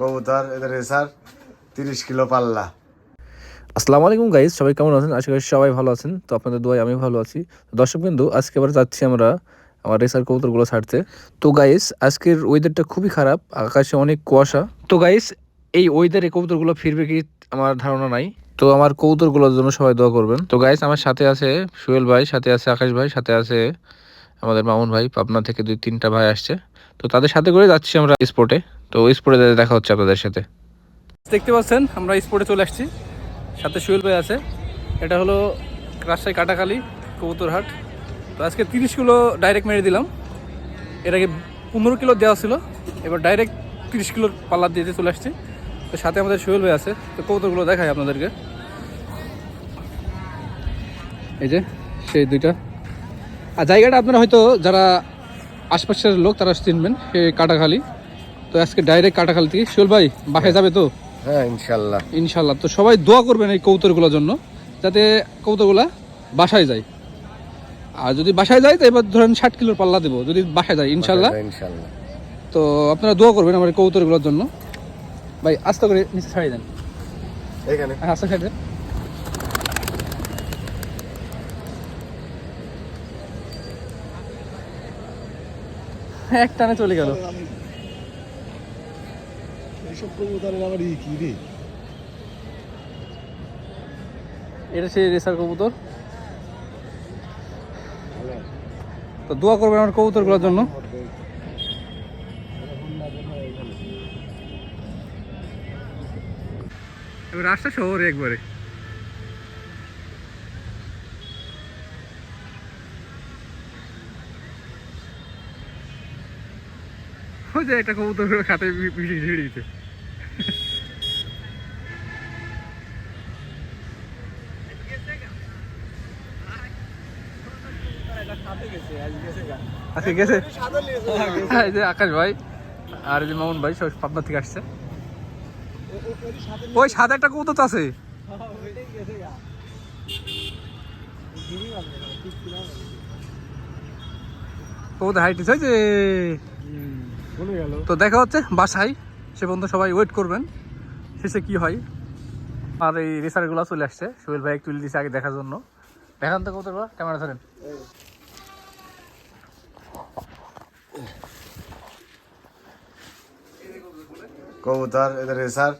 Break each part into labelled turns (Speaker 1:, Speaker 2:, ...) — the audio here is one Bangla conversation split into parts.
Speaker 1: কবুতর, এদের রেসার তিরিশ কিলো পাল্লা।
Speaker 2: আসসালামু আলাইকুম গাইজ, সবাই কেমন আছেন? আশা করি সবাই ভালো আছেন। তো আপনাদের দোয়ায় আমি ভালো আছি। দর্শক বিন্দু, আজকে আবার যাচ্ছি আমরা আমার রেসার কবুতরগুলো ছাড়তে। তো গাইস আজকের ওয়েদারটা খুবই খারাপ, আকাশে অনেক কুয়াশা। তো গাইস এই ওয়েদারে কবুতরগুলো ফিরবে কি আমার ধারণা নাই। তো আমার কবুতরগুলোর জন্য সবাই দোয়া করবেন। তো গাইস আমার সাথে আছে সুয়েল ভাই, সাথে আছে আকাশ ভাই, সাথে আছে আমাদের মামুন ভাই, পাবনা থেকে দুই, তিনটা ভাই আসছে। তো তাদের সাথে করে যাচ্ছি আমরা স্পোর্টে তো স্পোর্টে দেখা হচ্ছে আপনাদের সাথে। দেখতে পাচ্ছেন, আমরা স্পোর্টে চলে আসছি। সাথে সুয়েল ভাই আছে। এটা হলো রাজশাহী কাটাখালী, কবুতরহাট। তো আজকে তিরিশ কিলো ডাইরেক্ট মেরে দিলাম। এর আগে পনেরো কিলো দেওয়া ছিল। এবার ডাইরেক্ট তিরিশ কিলোর পাল্লা দিয়ে চলে আসছি। তো সাথে আমাদের সুয়েল ভাই আছে। তো কবুতরগুলো দেখাই আপনাদেরকে। এই যে, সেই দুইটা। আর জায়গাটা আপনারা হয়তো যারা আশপাশের লোক তারা চিনবেন কাটাখালী। তো আজকে ডাইরেক্ট কাটাখালী থেকে। সুয়েল ভাই বাসায় যাবে তো?
Speaker 1: হ্যাঁ ইনশাল্লাহ।
Speaker 2: ইনশাল্লাহ। তো সবাই দোয়া করবেন এই কবুতরগুলোর জন্য যাতে কবুতরগুলা বাসায় যায়। আর যদি বাসায় যায় তো এবার ধরেন ষাট কিলোর পাল্লা দেবো যদি বাসায় যায় ইনশাল্লাহ।
Speaker 1: ইনশাল্লাহ।
Speaker 2: তো আপনারা দোয়া করবেন আমার এই কবুতরগুলোর জন্য। ভাই আস্তে করে নিচে ছাড়িয়ে দেন।
Speaker 1: এখানে।
Speaker 2: হ্যাঁ আস্তে ছাড়িয়ে দেন। এক টানে চলে গেল।
Speaker 3: এইসব কবুতরের আবার ই কি রে?
Speaker 2: এটা সেই রেসার কবুতর। তো দোয়া করবেন আমার কবুতরগুলোর জন্য। রাস্তা শহরে একবারে। ওই যে একটা কবুতর খাতে দিতে। আকাশ ভাই আর যে মামুন ভাই সব পাবনা থেকে আসছে। ওই সাদা একটা তো আছে। কবুতর হাইট হয়েছে? তো দেখা হচ্ছে বাসায় সে পর্যন্ত সবাই ওয়েট করবেন শেষে কি হয়? আর এই রেসারগুলো চলে আসছে সোহেল ভাই তুলে দিচ্ছে আগে দেখার জন্য। দেখান তো কবুতর ক্যামেরা ধরেন।
Speaker 1: কবুতর এদের রেসার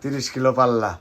Speaker 1: তিরিশ কিলো পাল্লা।